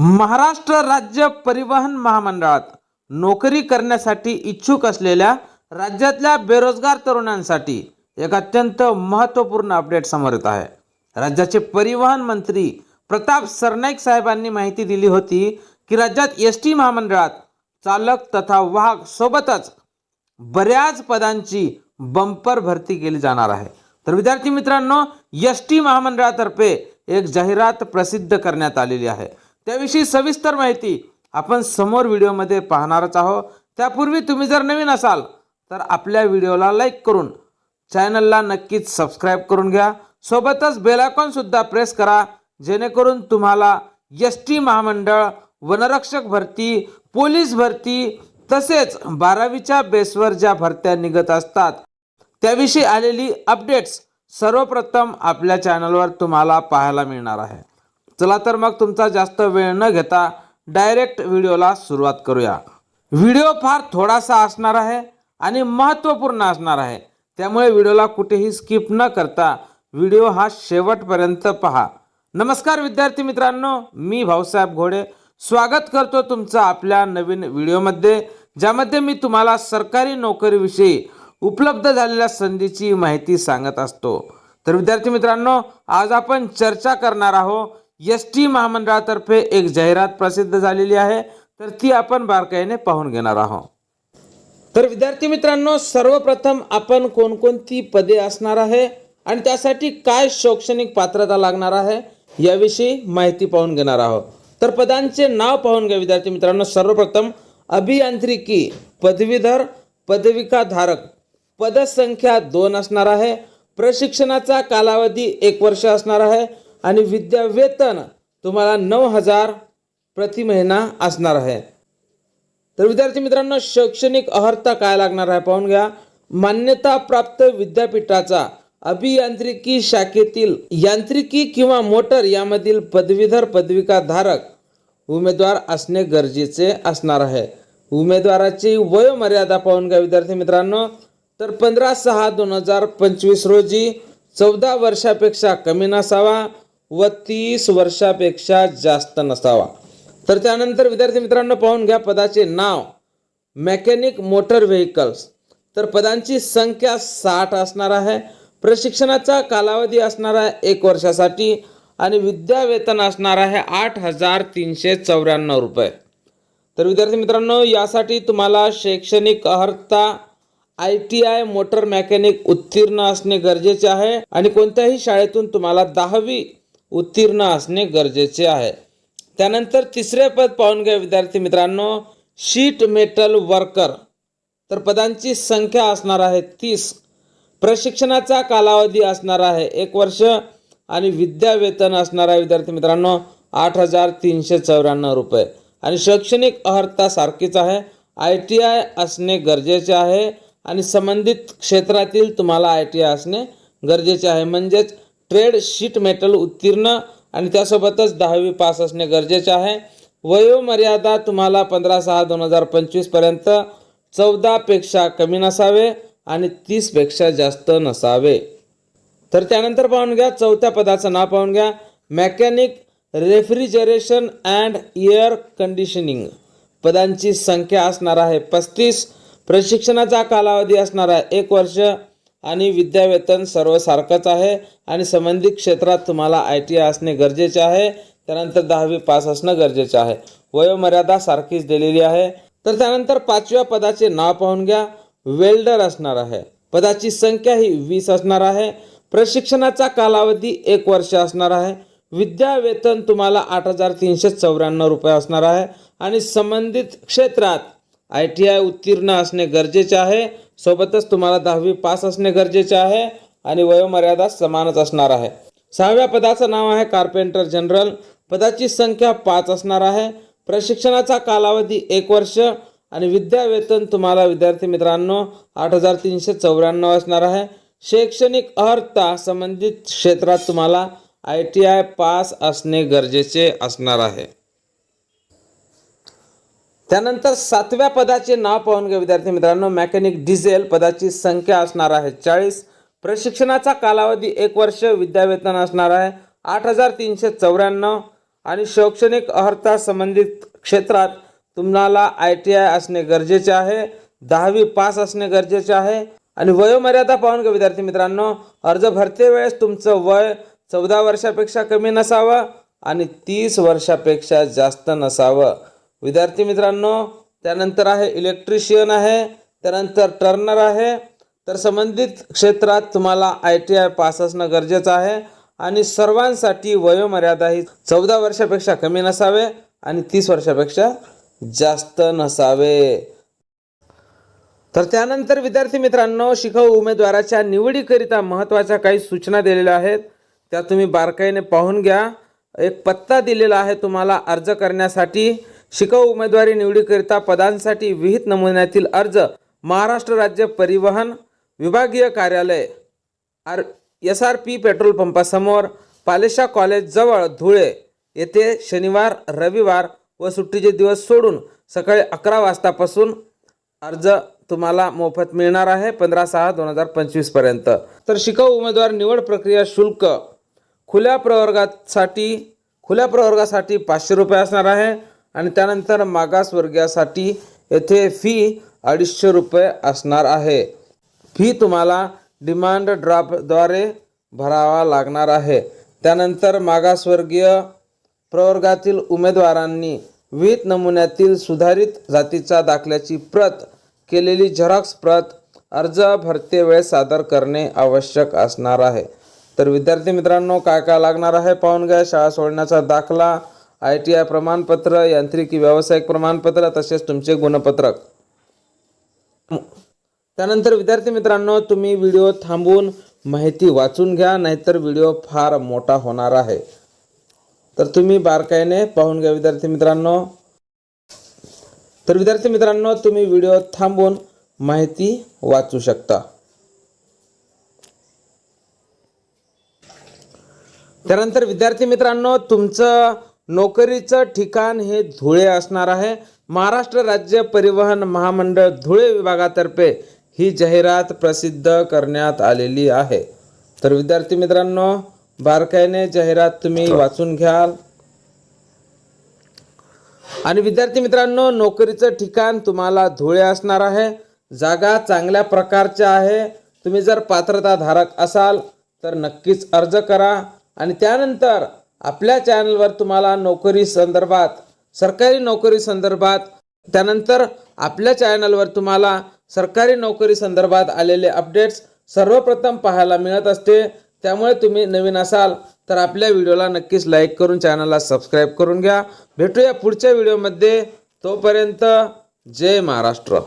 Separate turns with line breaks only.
महाराष्ट्र राज्य परिवहन महामंडळात नोकरी करण्यासाठी इच्छुक असलेल्या राज्यातल्या बेरोजगार तरुणांसाठी एक अत्यंत महत्त्वपूर्ण अपडेट समोर येत आहे. राज्याचे परिवहन मंत्री प्रताप सरनाईक साहेबांनी माहिती दिली होती की राज्यात एस टी महामंडळात चालक तथा वाहक सोबतच बऱ्याच पदांची बंपर भरती केली जाणार आहे. तर विद्यार्थी मित्रांनो एस टी महामंडळातर्फे एक जाहिरात प्रसिद्ध करण्यात आलेली आहे. त्याविषयी सविस्तर माहिती आपण समोर व्हिडिओमध्ये पाहणारच आहोत. त्यापूर्वी तुम्ही जर नवीन असाल तर आपल्या व्हिडिओला लाईक करून चॅनलला नक्कीच सबस्क्राईब करून घ्या. सोबतच बेलायकॉनसुद्धा प्रेस करा जेणेकरून तुम्हाला एस टी महामंडळ वनरक्षक भरती पोलीस भरती तसेच बारावीच्या बेसवर ज्या भरत्या निघत असतात त्याविषयी आलेली अपडेट्स सर्वप्रथम आपल्या चॅनलवर तुम्हाला पाहायला मिळणार आहे चला तर मग तुमचा जास्त वेळ न घेता डायरेक्ट व्हिडिओला सुरुवात करूया. व्हिडिओ फार थोडासा असणार आहे आणि महत्त्वपूर्ण असणार आहे. त्यामुळे व्हिडिओला कुठेही स्किप न करता व्हिडिओ हा शेवटपर्यंत पहा. नमस्कार विद्यार्थी मित्रांनो मी भाऊसाहेब घोडे. स्वागत करतो तुमचं आपल्या नवीन व्हिडिओमध्ये ज्यामध्ये मी तुम्हाला सरकारी नोकरीविषयी उपलब्ध झालेल्या संधीची माहिती सांगत असतो. तर विद्यार्थी मित्रांनो आज आपण चर्चा करणार आहोत एस टी महामंडळातर्फे एक जाहिरात प्रसिद्ध झालेली आहे. तर ती आपण बारकाईने पाहून घेणार आहोत. तर विद्यार्थी मित्रांनो सर्वप्रथम आपण कोणकोणती पदे असणार आहे आणि त्यासाठी काय शैक्षणिक पात्रता लागणार आहे याविषयी माहिती पाहून घेणार आहोत. तर पदांचे नाव पाहून घ्या विद्यार्थी मित्रांनो. सर्वप्रथम अभियांत्रिकी पदवीधर पदविका धारक पदसंख्या दोन असणार आहे. प्रशिक्षणाचा कालावधी एक वर्ष असणार आहे. आणि विद्यावेतन तुम्हाला नऊ हजार प्रति महिना असणार आहे. तर विद्यार्थी मित्रांनो शैक्षणिक अर्हता काय लागणार आहे पाहून घ्या. मान्यताप्राप्त विद्यापीठाचा अभियांत्रिकी शाखेतील यांत्रिकी किंवा मोटर यामधील पदवीधर पदविका धारक उमेदवार असणे गरजेचे असणार आहे. उमेदवाराची वयोमर्यादा पाहून घ्या विद्यार्थी मित्रांनो. तर पंधरा सहा दोन हजार पंचवीस रोजी चौदा वर्षापेक्षा कमी नसावा. व तीस वर्षापेक्षा जास्त नसावा. तर त्यानंतर विद्यार्थी मित्रांनो पाहून घ्या पदाचे नाव. मेकॅनिक मोटर व्हेकल्स तर पदांची संख्या साठ असणार आहे. प्रशिक्षणाचा कालावधी असणार आहे एक वर्षासाठी आणि विद्यावेतन असणार आहे आठ हजार तीनशे चौऱ्याण्णव रुपये. तर विद्यार्थी मित्रांनो यासाठी तुम्हाला शैक्षणिक अर्हता I T I motor mechanic उत्तीर्ण असणे गरजेचे आहे आणि कोणत्याही शाळेतून तुम्हाला दहावी उत्तीर्ण असणे गरजेचे आहे. त्यानंतर तिसरे पद पाहून घ्या विद्यार्थी मित्रांनो. Sheet metal worker. तर पदांची संख्या असणार आहे तीस. प्रशिक्षणाचा कालावधी असणार आहे एक वर्ष आणि विद्यावेतन असणार आहे विद्यार्थी मित्रांनो आठ हजार तीनशे चौऱ्याण्णव रुपये. आणि शैक्षणिक अर्हता सारखीच आहे. आय टी आय असणे गरजेचे आहे आणि संबंधित क्षेत्रातील तुम्हाला आय टी आय असणे गरजेचे आहे. म्हणजेच ट्रेड शीट मेटल उत्तीर्ण आणि त्यासोबतच दहावी पास असणे गरजेचे आहे. वयोमर्यादा तुम्हाला पंधरा सहा दोन हजार पंचवीसपर्यंत चौदापेक्षा कमी नसावे आणि तीसपेक्षा जास्त नसावे. तर त्यानंतर पाहून घ्या चौथ्या पदाचं नाव पाहून घ्या. Mechanic refrigeration and air conditioning पदांची संख्या असणार आहे पस्तीस. प्रशिक्षणाचा कालावधी असणार आहे एक वर्ष. आणि विद्यावेतन सर्व सारखंच आहे आणि संबंधित क्षेत्रात तुम्हाला आय टी आय असणे गरजेचे आहे. त्यानंतर दहावी पास असणं गरजेचे आहे. वयोमर्यादा सारखीच दिलेली आहे. तर त्यानंतर पाचव्या पदाचे नाव पाहून घ्या. वेल्डर असणार आहे. पदाची संख्या ही वीस असणार आहे. प्रशिक्षणाचा कालावधी एक वर्ष असणार आहे. विद्यावेतन तुम्हाला आठ हजार तीनशे चौऱ्याण्णव रुपये असणार आहे. आणि संबंधित क्षेत्रात आय टी आय उत्तीर्ण असणे गरजेचे आहे. सोबतच तुम्हाला दहावी पास असणे गरजेचे आहे आणि वयोमर्यादा समानच असणार आहे. सहाव्या पदाचं नाव आहे कार्पेंटर जनरल पदाची संख्या पाच असणार आहे. प्रशिक्षणाचा कालावधी एक वर्ष आणि विद्यावेतन तुम्हाला विद्यार्थी मित्रांनो आठ हजार तीनशे चौऱ्याण्णव असणार आहे. शैक्षणिक अर्हता संबंधित क्षेत्रात तुम्हाला आय टी आय पास असणे गरजेचे असणार आहे. त्यानंतर सातव्या पदाचे नाव पाहून घ्या विद्यार्थी मित्रांनो. मेकॅनिक डिझेल पदाची संख्या असणार आहे चाळीस. प्रशिक्षणाचा कालावधी एक वर्ष विद्यावेतन असणार आहे आठ हजार तीनशे चौऱ्याण्णव. आणि शैक्षणिक अर्हता संबंधित क्षेत्रात तुम्हाला आय टी आय असणे गरजेचे आहे. दहावी पास असणे गरजेचे आहे. आणि वयोमर्यादा पाहून घ्या विद्यार्थी मित्रांनो. अर्ज भरते वेळेस तुमचं वय चौदा वर्षापेक्षा कमी नसावं आणि तीस वर्षापेक्षा जास्त नसावं. विद्यार्थी मित्रांनो त्यानंतर आहे इलेक्ट्रिशियन आहे त्यानंतर टर्नर आहे. तर संबंधित क्षेत्रात तुम्हाला आय टी आय पास असणं गरजेचं आहे आणि सर्वांसाठी वयोमर्यादा ही चौदा वर्षापेक्षा कमी नसावे आणि तीस वर्षापेक्षा जास्त नसावे. तर त्यानंतर विद्यार्थी मित्रांनो शिकाऊ उमेदवाराच्या निवडीकरिता महत्त्वाच्या काही सूचना दिलेल्या आहेत. त्या तुम्ही बारकाईने पाहून घ्या. एक पत्ता दिलेला आहे तुम्हाला अर्ज करण्यासाठी. शिकाऊ उमेदवारी निवडीकरिता पदांसाठी विहित नमुन्यातील अर्ज महाराष्ट्र राज्य परिवहन विभागीय कार्यालय R S R P petrol पंपासमोर Palesha कॉलेजजवळ धुळे. येथे शनिवार रविवार व सुट्टीचे दिवस सोडून सकाळी अकरा वाजतापासून अर्ज तुम्हाला मोफत मिळणार आहे पंधरा सहा दोन हजार पंचवीसपर्यंत तर शिकाऊ उमेदवार निवड प्रक्रिया शुल्क खुल्या प्रवर्गासाठी खुल्या प्रवर्गासाठी पाचशे रुपये असणार आहे. आणि त्यानंतर मागासवर्गीयासाठी येथे फी अडीचशे रुपये असणार आहे. फी तुम्हाला डिमांड ड्राफ्टद्वारे भरावा लागणार आहे. त्यानंतर मागासवर्गीय प्रवर्गातील उमेदवारांनी विहित नमुन्यातील सुधारित जातीच्या दाखल्याची प्रत केलेली झेरॉक्स प्रत अर्ज भरते वेळेस सादर करणे आवश्यक असणार आहे. तर विद्यार्थी मित्रांनो काय काय लागणार आहे? पाहून घ्या. शाळा सोडण्याचा दाखला आय टी आय प्रमाणपत्र यांत्रिकी व्यावसायिक प्रमाणपत्र तसेच तुमचे गुणपत्रक. त्यानंतर विद्यार्थी मित्रांनो तुम्ही व्हिडिओ थांबवून माहिती वाचून घ्या नाहीतर व्हिडिओ फार मोठा होणार आहे. तर तुम्ही बारकाईने पाहून घ्या विद्यार्थी मित्रांनो. तर विद्यार्थी मित्रांनो तुम्ही व्हिडिओ थांबवून माहिती वाचू शकता. त्यानंतर विद्यार्थी मित्रांनो तुमचं नोकरीचं ठिकाण हे धुळे असणार आहे. महाराष्ट्र राज्य परिवहन महामंडळ धुळे विभागातर्फे ही जाहिरात प्रसिद्ध करण्यात आलेली आहे. तर विद्यार्थी मित्रांनो बारकाईने जाहिरात तुम्ही वाचून घ्याल. आणि विद्यार्थी मित्रांनो नोकरीचं ठिकाण तुम्हाला धुळे असणार आहे. जागा चांगल्या प्रकारच्या आहे. तुम्ही जर पात्रताधारक असाल तर नक्कीच अर्ज करा. आणि त्यानंतर आपल्या चॅनलवर तुम्हाला नोकरी संदर्भात सरकारी नोकरी संदर्भात त्यानंतर आपल्या चॅनलवर तुम्हाला सरकारी नोकरी संदर्भात आलेले अपडेट्स सर्वप्रथम पाहायला मिळत असते. त्यामुळे तुम्ही नवीन असाल तर आपल्या व्हिडिओला नक्कीच लाईक करून चॅनलला सबस्क्राईब करून घ्या. भेटूया पुढच्या व्हिडिओमध्ये तोपर्यंत जय महाराष्ट्र.